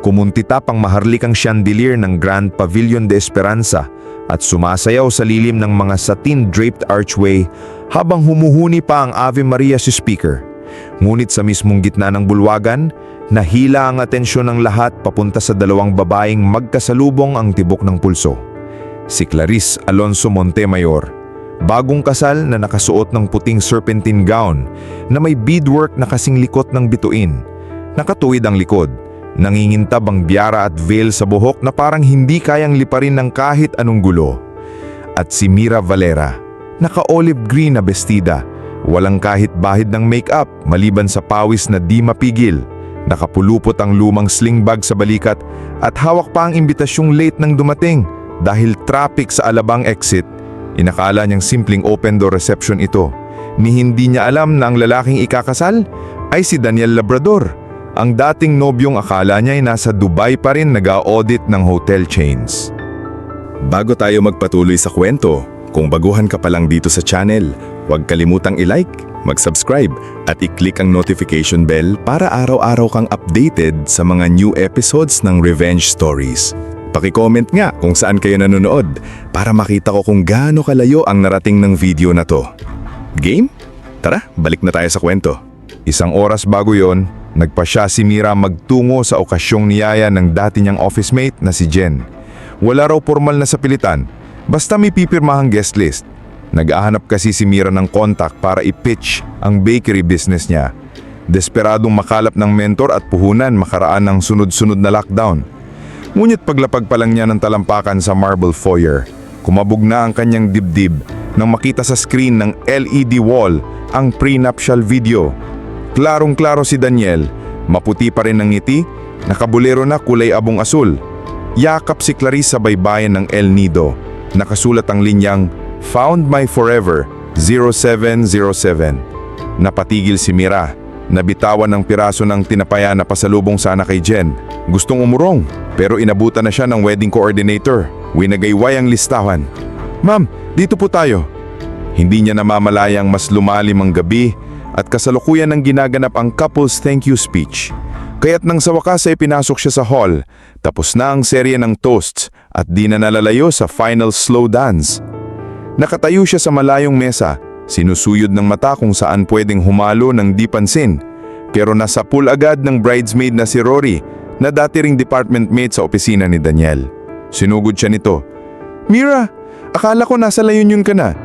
Kumuntita pang maharlikang chandelier ng Grand Pavilion de Esperanza at sumasayaw sa lilim ng mga satin-draped archway habang humuhuni pa ang Ave Maria sa speaker. Ngunit sa mismong gitna ng bulwagan, nahila ang atensyon ng lahat papunta sa dalawang babaeng magkasalubong ang tibok ng pulso. Si Clarice Alonso Montemayor, bagong kasal na nakasuot ng puting serpentine gown na may beadwork na kasing likot ng bituin. Nakatuwid ang likod, nangingintab ang biara at veil sa buhok na parang hindi kayang liparin ng kahit anong gulo. At si Mira Valera, naka-olive green na bestida, walang kahit bahid ng makeup maliban sa pawis na di mapigil. Nakapulupot ang lumang sling bag sa balikat at hawak pa ang imbitasyong late nang dumating dahil traffic sa Alabang exit. Inakala niyang simpleng open door reception ito. Ni hindi niya alam na ang lalaking ikakasal ay si Daniel Labrador. Ang dating nobyong akala niya ay nasa Dubai pa rin nag-audit ng hotel chains. Bago tayo magpatuloy sa kwento, kung baguhan ka pa lang dito sa channel, huwag kalimutang i-like, mag-subscribe at i-click ang notification bell para araw-araw kang updated sa mga new episodes ng Revenge Stories. Paki-comment nga kung saan kayo nanonood para makita ko kung gaano kalayo ang narating ng video na to. Game? Tara, balik na tayo sa kwento. Isang oras bago yon, nagpa siya si Mira magtungo sa okasyong niyaya ng dati niyang office mate na si Jen. Wala raw formal na sapilitan, basta may pipirmahang guest list. Nag-ahanap kasi si Mira ng contact para i-pitch ang bakery business niya. Desperadong makalap ng mentor at puhunan makaraan ng sunod-sunod na lockdown. Ngunit paglapag pa lang niya ng talampakan sa marble foyer, kumabog na ang kanyang dibdib nang makita sa screen ng LED wall ang prenuptial video. Klarong-klaro si Daniel, maputi pa rin ang ngiti, nakabulero na kulay abong asul. Yakap si Clarice sa baybayan ng El Nido. Nakasulat ang linyang, Found my forever, 0707. Napatigil si Mira. Nabitawan ng piraso ng tinapaya na pasalubong sana kay Jen. Gustong umurong, pero inabutan na siya ng wedding coordinator. Winagayway ang listahan. Ma'am, dito po tayo. Hindi niya namamalayang mas lumalim ang gabi at kasalukuyan ng ginaganap ang couple's thank you speech. Kaya't nang sa wakas ay pinasok siya sa hall, tapos na ang serye ng toasts at di na nalalayo sa final slow dance. Nakatayo siya sa malayong mesa, sinusuyod ng mata kung saan pwedeng humalo ng di pansin. Pero nasa pool agad ng bridesmaid na si Rory na dati ring department mate sa opisina ni Daniel. Sinugod siya nito. Mira, akala ko nasa layunin ka na.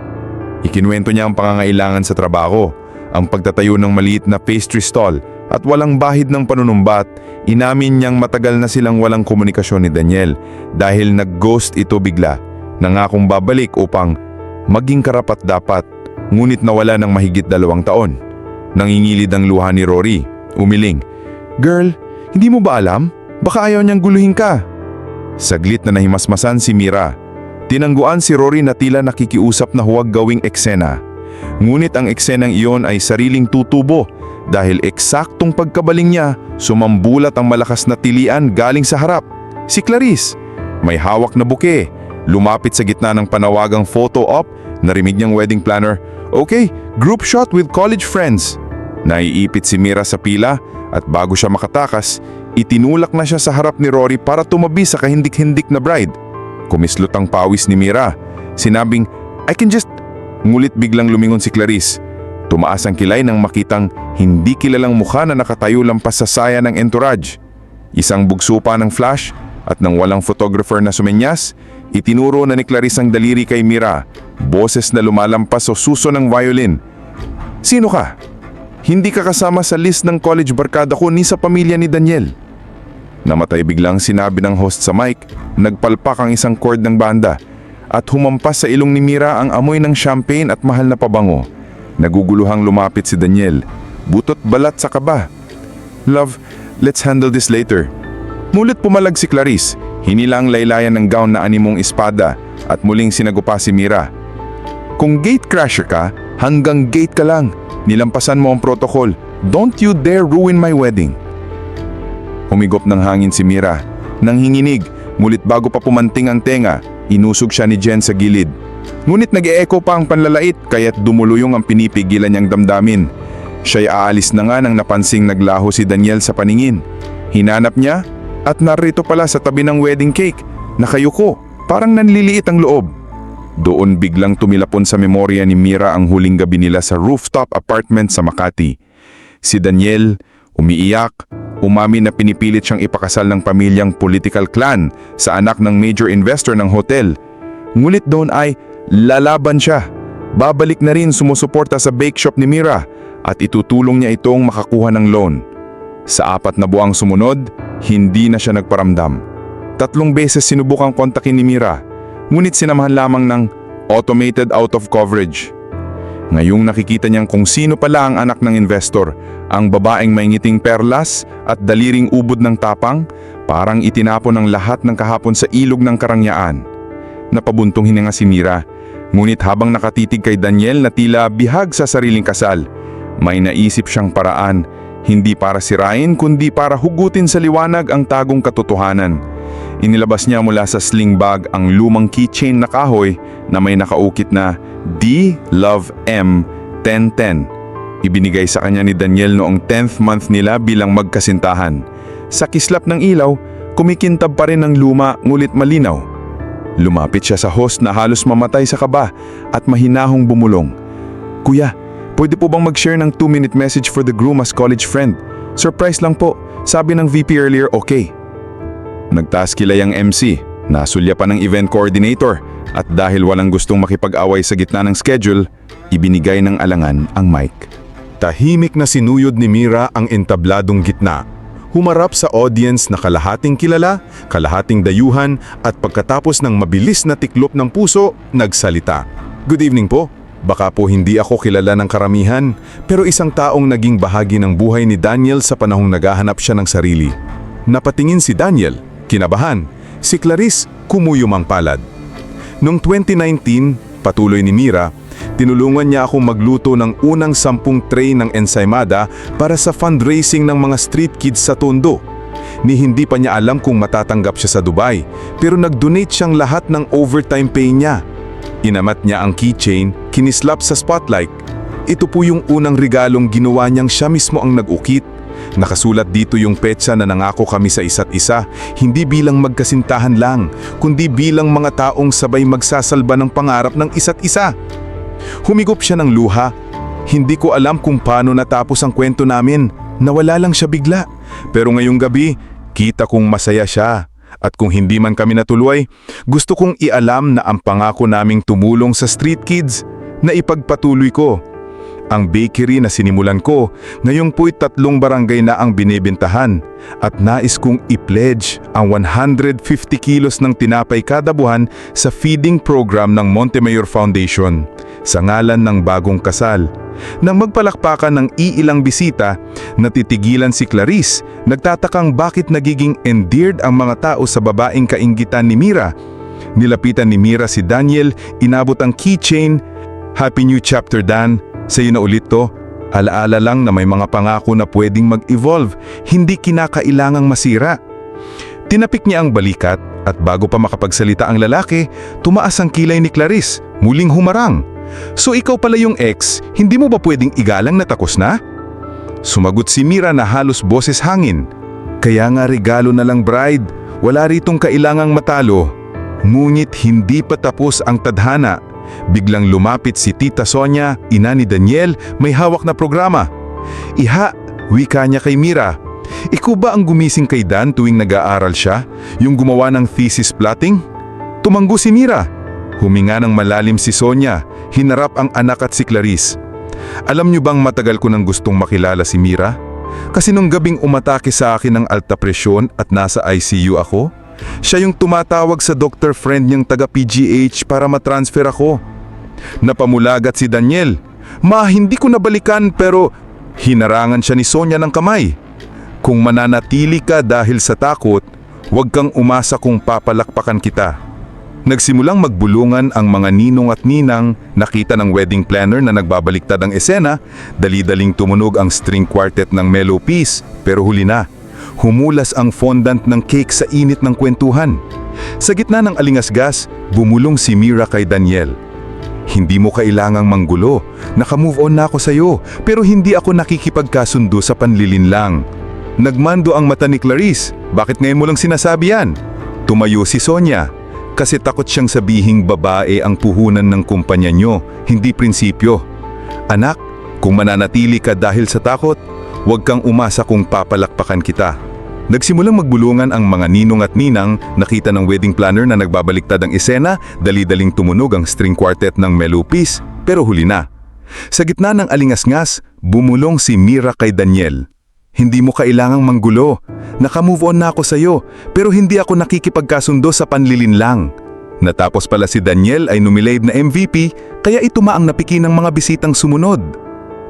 Ikinuwento niya ang pangangailangan sa trabaho, ang pagtatayo ng maliit na pastry stall at walang bahid ng panunumbat, inamin niyang matagal na silang walang komunikasyon ni Daniel dahil nag-ghost ito bigla. Nangakong babalik upang maging karapat dapat, ngunit nawala ng mahigit dalawang taon. Nangingilid ang luha ni Rory, umiling. Girl, hindi mo ba alam? Baka ayaw niyang guluhin ka. Saglit na nahimasmasan si Mira. Tinangguan si Rory na tila nakikiusap na huwag gawing eksena. Ngunit ang eksenang iyon ay sariling tutubo dahil eksaktong pagkabaling niya, sumambulat ang malakas na tilian galing sa harap. Si Clarice, may hawak na buke, lumapit sa gitna ng panawagang photo op, narimig niyang wedding planner, Okay, group shot with college friends. Naiipit si Mira sa pila at bago siya makatakas, itinulak na siya sa harap ni Rory para tumabi sa kahindik-hindik na bride. Kumislot ang pawis ni Mira. Sinabing, I can just... Ngulit biglang lumingon si Clarice. Tumaas ang kilay nang makitang hindi kilalang mukha na nakatayo lampas sa saya ng entourage. Isang bugso pa ng flash at nang walang photographer na sumenyas, itinuro na ni Clarice ang daliri kay Mira, boses na lumalampas o suso ng violin. Sino ka? Hindi ka kasama sa list ng college barkada ko ni sa pamilya ni Daniel. Namatay biglang sinabi ng host sa mic, nagpalpak ang isang chord ng banda at humampas sa ilong ni Mira ang amoy ng champagne at mahal na pabango. Naguguluhang lumapit si Daniel, butot balat sa kaba. Love, let's handle this later. Mulit pumalag si Clarice, hinila ang laylayan ng gown na animong espada at muling sinagupa si Mira. Kung gate crasher ka, hanggang gate ka lang. Nilampasan mo ang protocol. Don't you dare ruin my wedding. Humigop ng hangin si Mira. Nang hinginig, mulit bago pa pumanting ang tenga, inusog siya ni Jen sa gilid. Ngunit nag-e-echo pa ang panlalait kaya't dumuluyong ang pinipigilan niyang damdamin. Siya'y aalis na nga nang napansing naglaho si Daniel sa paningin. Hinanap niya, At narito pala sa tabi ng wedding cake, nakayuko, parang nanliliit ang loob. Doon biglang tumilapon sa memorya ni Mira ang huling gabi nila sa rooftop apartment sa Makati. Si Daniel, umiiyak, umamin na pinipilit siyang ipakasal ng pamilyang political clan sa anak ng major investor ng hotel. Ngunit doon ay lalaban siya. Babalik na rin sumusuporta sa bake shop ni Mira at itutulong niya itong makakuha ng loan. Sa apat na buwang sumunod, hindi na siya nagparamdam. Tatlong beses sinubukang kontakin ni Mira, ngunit sinamahan lamang ng automated out of coverage. Ngayong nakikita niyang kung sino pala ang anak ng investor, ang babaeng may ngiting perlas at daliring ubod ng tapang, parang itinapon ang lahat ng kahapon sa ilog ng karangyaan. Napabuntong hininga si Mira, ngunit habang nakatitig kay Daniel na tila bihag sa sariling kasal, may naisip siyang paraan, hindi para sirain kundi para hugutin sa liwanag ang tagong katotohanan. Inilabas niya mula sa sling bag ang lumang keychain na kahoy na may nakaukit na D Love M 1010. Ibinigay sa kanya ni Daniel noong 10th month nila bilang magkasintahan. Sa kislap ng ilaw, kumikintab pa rin ang luma ngulit malinaw. Lumapit siya sa host na halos mamatay sa kaba at mahinahong bumulong. Kuya, pwede po bang mag-share ng 2-minute message for the groom as college friend? Surprise lang po, sabi ng VP earlier okay. Nagtaas kilay ang MC, nasulya pa ng event coordinator at dahil walang gustong makipag-away sa gitna ng schedule, ibinigay ng alangan ang mic. Tahimik na sinuyod ni Mira ang entabladong gitna. Humarap sa audience na kalahating kilala, kalahating dayuhan at pagkatapos ng mabilis na tiklop ng puso, nagsalita. Good evening po. Baka po hindi ako kilala ng karamihan, pero isang taong naging bahagi ng buhay ni Daniel sa panahong naghahanap siya ng sarili. Napatingin si Daniel, kinabahan. Si Clarice, kumuyom ang palad. Noong 2019, patuloy ni Mira, tinulungan niya akong magluto ng unang sampung tray ng ensaymada para sa fundraising ng mga street kids sa Tondo. Ni hindi pa niya alam kung matatanggap siya sa Dubai, pero nag-donate siyang lahat ng overtime pay niya. Inamat niya ang keychain, kinislap sa spotlight. Ito po yung unang regalong ginawa niyang siya mismo ang nag-ukit. Nakasulat dito yung petsa na nangako kami sa isa't isa, hindi bilang magkasintahan lang, kundi bilang mga taong sabay magsasalba ng pangarap ng isa't isa. Humigop siya ng luha. Hindi ko alam kung paano natapos ang kwento namin. Nawala lang siya bigla. Pero ngayong gabi, kita kong masaya siya. At kung hindi man kami natuloy, gusto kong ialam na ang pangako naming tumulong sa street kids na ipagpatuloy ko. Ang bakery na sinimulan ko, ngayong po'y tatlong barangay na ang binibentahan at nais kong i-pledge ang 150 kilos ng tinapay kada buwan sa feeding program ng Montemayor Foundation sa ngalan ng bagong kasal. Nang magpalakpakan ng iilang bisita, natitigilan si Clarice, nagtatakang bakit nagiging endeared ang mga tao sa babaeng kainggitan ni Mira. Nilapitan ni Mira si Daniel, inabot ang keychain, Happy New Chapter Dan, sa'yo na ulit to. Alaala lang na may mga pangako na pwedeng mag-evolve, hindi kinakailangang masira. Tinapik niya ang balikat at bago pa makapagsalita ang lalaki, tumaas ang kilay ni Clarice, muling humarang. So ikaw pala yung ex, hindi mo ba pwedeng igalang na takos na? Sumagot si Mira na halos boses hangin. Kaya nga regalo na lang bride, wala ritong kailangang matalo. Ngunit hindi pa tapos ang tadhana. Biglang lumapit si Tita Sonia, ina ni Daniel, may hawak na programa. Iha, wika niya kay Mira. Ikaw ba ang gumising kay Dan tuwing nag-aaral siya? Yung gumawa ng thesis plotting? Tumanggo si Mira. Huminga ng malalim si Sonia, hinarap ang anak at si Clarice. Alam niyo bang matagal ko nang gustong makilala si Mira? Kasi nung gabing umatake sa akin ng alta presyon at nasa ICU ako, siya yung tumatawag sa doctor friend niyang taga PGH para matransfer ako. Napamulagat si Daniel. Ma, hindi ko nabalikan pero hinarangan siya ni Sonia ng kamay. Kung mananatili ka dahil sa takot, huwag kang umasa kung papalakpakan kita. Nagsimulang magbulungan ang mga ninong at ninang, nakita ng wedding planner na nagbabaliktad ang esena, dali-daling tumunog ang string quartet ng Mellow Peace, pero huli na. Humulas ang fondant ng cake sa init ng kwentuhan. Sa gitna ng alingasgas, bumulong si Mira kay Daniel. Hindi mo kailangang manggulo. Naka-move on na ako sa'yo, pero hindi ako nakikipagkasundo sa panlilin lang. Nagmando ang mata ni Clarice, Bakit ngayon mo lang sinasabi yan? Tumayo si Sonia. Kasi takot siyang sabihing babae ang puhunan ng kumpanya nyo, hindi prinsipyo. Anak, kung mananatili ka dahil sa takot, huwag kang umasa kung papalakpakan kita. Nagsimulang magbulungan ang mga ninong at ninang, nakita ng wedding planner na nagbabaliktad ang esena, dali-daling tumunog ang string quartet ng Melupis, pero huli na. Sa gitna ng alingasngas, bumulong si Mira kay Daniel. Hindi mo kailangang manggulo. Naka-move on na ako sa'yo, pero hindi ako nakikipagkasundo sa panlilin lang. Natapos pala si Daniel ay numilade na MVP, kaya ito maang napiki ng mga bisitang sumunod.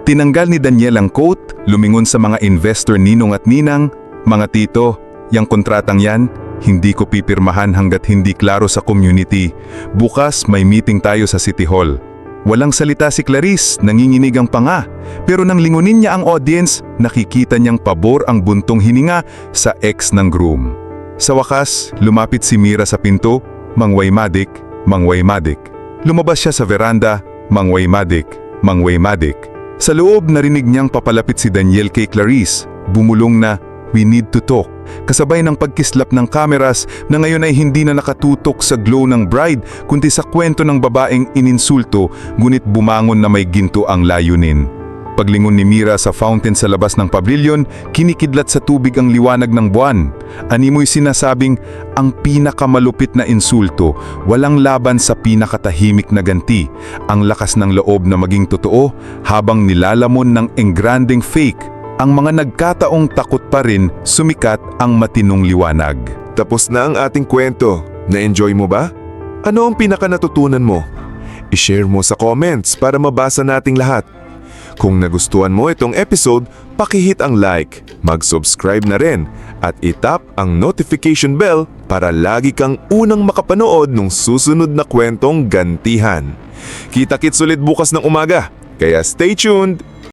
Tinanggal ni Daniel ang coat, lumingon sa mga investor ninong at ninang, mga tito, yang kontratang yan, hindi ko pipirmahan hanggat hindi klaro sa community. Bukas may meeting tayo sa City Hall. Walang salita si Clarice, nanginginig ang panga. Pero nang lingunin niya ang audience, nakikita niyang pabor ang buntong hininga sa ex ng groom. Sa wakas, lumapit si Mira sa pinto, mangway madik, mangway madik. Lumabas siya sa veranda, mangway madik, mangway madik. Sa loob, narinig niyang papalapit si Daniel kay Clarice. Bumulong na, we need to talk. Kasabay ng pagkislap ng kameras na ngayon ay hindi na nakatutok sa glow ng bride kundi sa kwento ng babaeng ininsulto ngunit bumangon na may ginto ang layunin. Paglingon ni Mira sa fountain sa labas ng pavilion, kinikidlat sa tubig ang liwanag ng buwan. Animoy sinasabing, ang pinakamalupit na insulto, walang laban sa pinakatahimik na ganti. Ang lakas ng loob na maging totoo habang nilalamon ng engranding fake ang mga nagkataong takot pa rin sumikat ang matinong liwanag. Tapos na ang ating kwento. Na-enjoy mo ba? Ano ang pinaka natutunan mo? I-share mo sa comments para mabasa nating lahat. Kung nagustuhan mo itong episode, pakihit ang like, mag-subscribe na rin, at itap ang notification bell para lagi kang unang makapanood ng susunod na kwentong gantihan. Kita-kits ulit bukas ng umaga, kaya stay tuned!